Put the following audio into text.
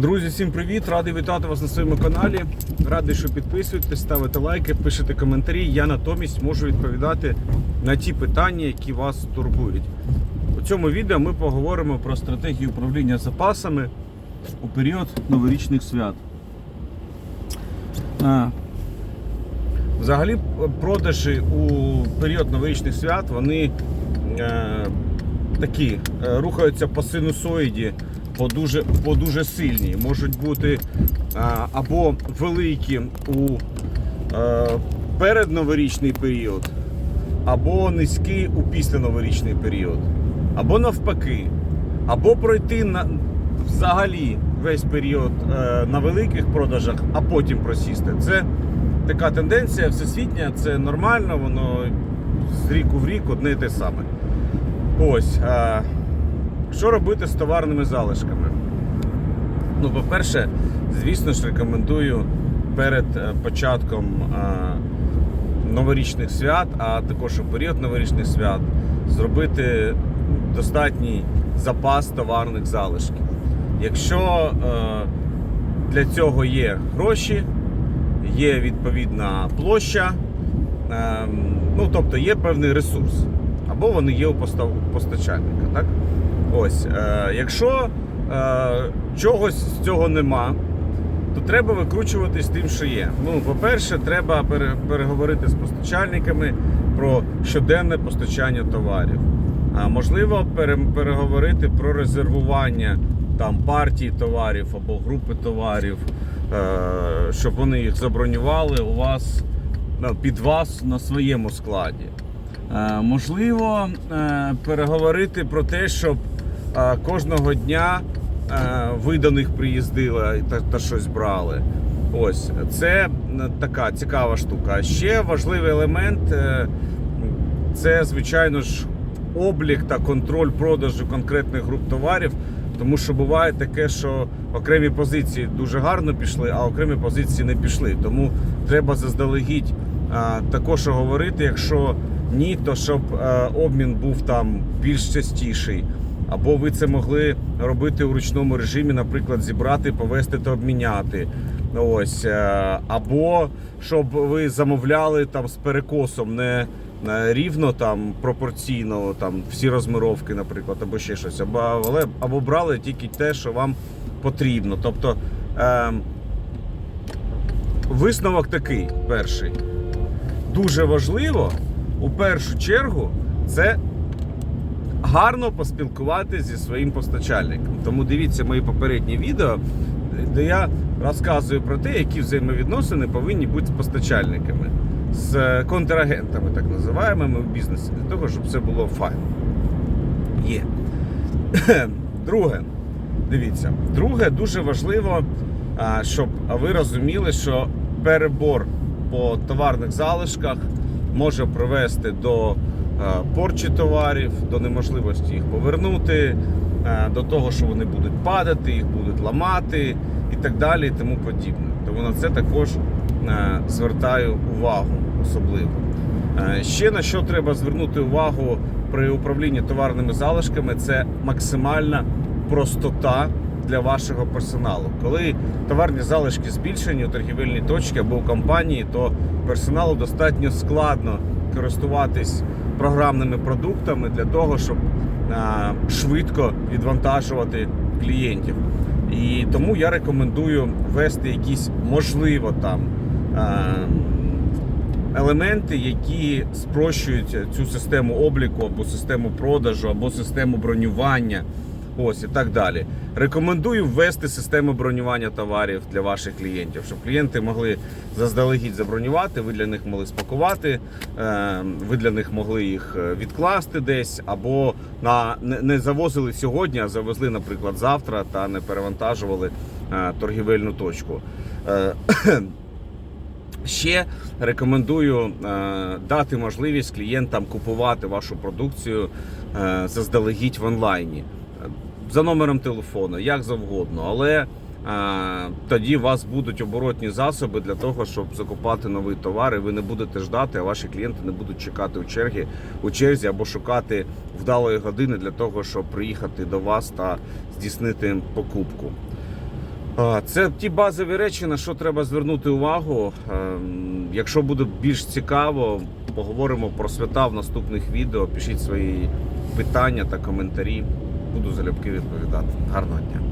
Друзі, всім привіт! Радий вітати вас на своєму каналі. Радий, що підписуєтесь, ставите лайки, пишете коментарі. Я натомість можу відповідати на ті питання, які вас турбують. У цьому відео ми поговоримо про стратегію управління запасами у період новорічних свят. А, Взагалі, продажі у період новорічних свят вони е, такі е, рухаються по синусоїді, по дуже, по дуже сильні. Можуть бути е, або великі у е, передноворічний період, або низькі у післяноворічний період, або навпаки, або пройти на взагалі весь період е, на великих продажах, а потім просісти. Це така тенденція всесвітня, це нормально, воно з ріку в рік одне і те саме. Ось. А, що робити з товарними залишками? Ну, по-перше, звісно ж, рекомендую перед е, початком новорічних свят, а також у період новорічних свят, зробити достатній запас товарних залишків. Якщо е, для цього є гроші, є відповідна площа, е, ну тобто є певний ресурс, або вони є у постачальника. Так? Ось, е, якщо е, чогось з цього нема, то треба викручуватись тим, що є. Ну, по-перше, треба переговорити з постачальниками про щоденне постачання товарів. А можливо, переговорити про резервування там партій товарів або групи товарів, е, щоб вони їх забронювали у вас під вас на своєму складі. Е, Можливо, е, переговорити про те, щоб е, кожного дня е, ви до них та, та щось брали. Ось це така цікава штука. А Ще важливий елемент це, звичайно ж, облік та контроль продажу конкретних груп товарів. Тому що буває таке, що окремі позиції дуже гарно пішли, а окремі позиції не пішли. Тому треба заздалегідь також говорити, якщо ні, то щоб е, обмін був там більш частіший. Або ви це могли робити у ручному режимі, наприклад, зібрати, повезти та обміняти. Ось. е, Або щоб ви замовляли там з перекосом не е, рівно там пропорційно там всі розмировки, наприклад, або ще щось. Або, але, або брали тільки те, що вам потрібно. Тобто е, висновок такий перший. Дуже важливо у першу чергу це гарно поспілкуватися зі своїм постачальником. Тому дивіться мої попередні відео, де я розказую про те, які взаємовідносини повинні бути з постачальниками, з контрагентами, так називаємо в бізнесі, для того, щоб все було файно. Є. Друге, дивіться, друге, дуже важливо, щоб ви розуміли, що перебор по товарних залишках може привести до е, порчі товарів, до неможливості їх повернути, е, до того, що вони будуть падати, їх будуть ламати і так далі, і тому подібне. Тому на це також е, звертаю увагу особливо. Ще на що треба звернути увагу при управлінні товарними залишками, це максимальна простота для вашого персоналу. Коли товарні залишки збільшені у торгівельній точці або у компанії, то персоналу достатньо складно користуватись програмними продуктами для того, щоб швидко відвантажувати клієнтів. І тому я рекомендую ввести якісь, можливо, там елементи, які спрощують цю систему обліку або систему продажу, або систему бронювання. Ось і так далі. Рекомендую ввести систему бронювання товарів для ваших клієнтів, щоб клієнти могли заздалегідь забронювати, ви для них могли спакувати, е, ви для них могли їх е, відкласти десь, або на не- завозили сьогодні, а завезли, наприклад, завтра та не перевантажували е, торгівельну точку. Е, Ще рекомендую дати можливість клієнтам купувати вашу продукцію заздалегідь в онлайні за номером телефону, як завгодно. Але е, тоді у вас будуть оборотні засоби для того, щоб закупати новий товар, і ви не будете ждати, а ваші клієнти не будуть чекати у черзі, у черзі або шукати вдалої години для того, щоб приїхати до вас та здійснити покупку. Це ті базові речі, на що треба звернути увагу. Ем, Якщо буде більш цікаво, поговоримо про свята в наступних відео. Пишіть свої питання та коментарі. Буду залюбки відповідати. Гарного дня!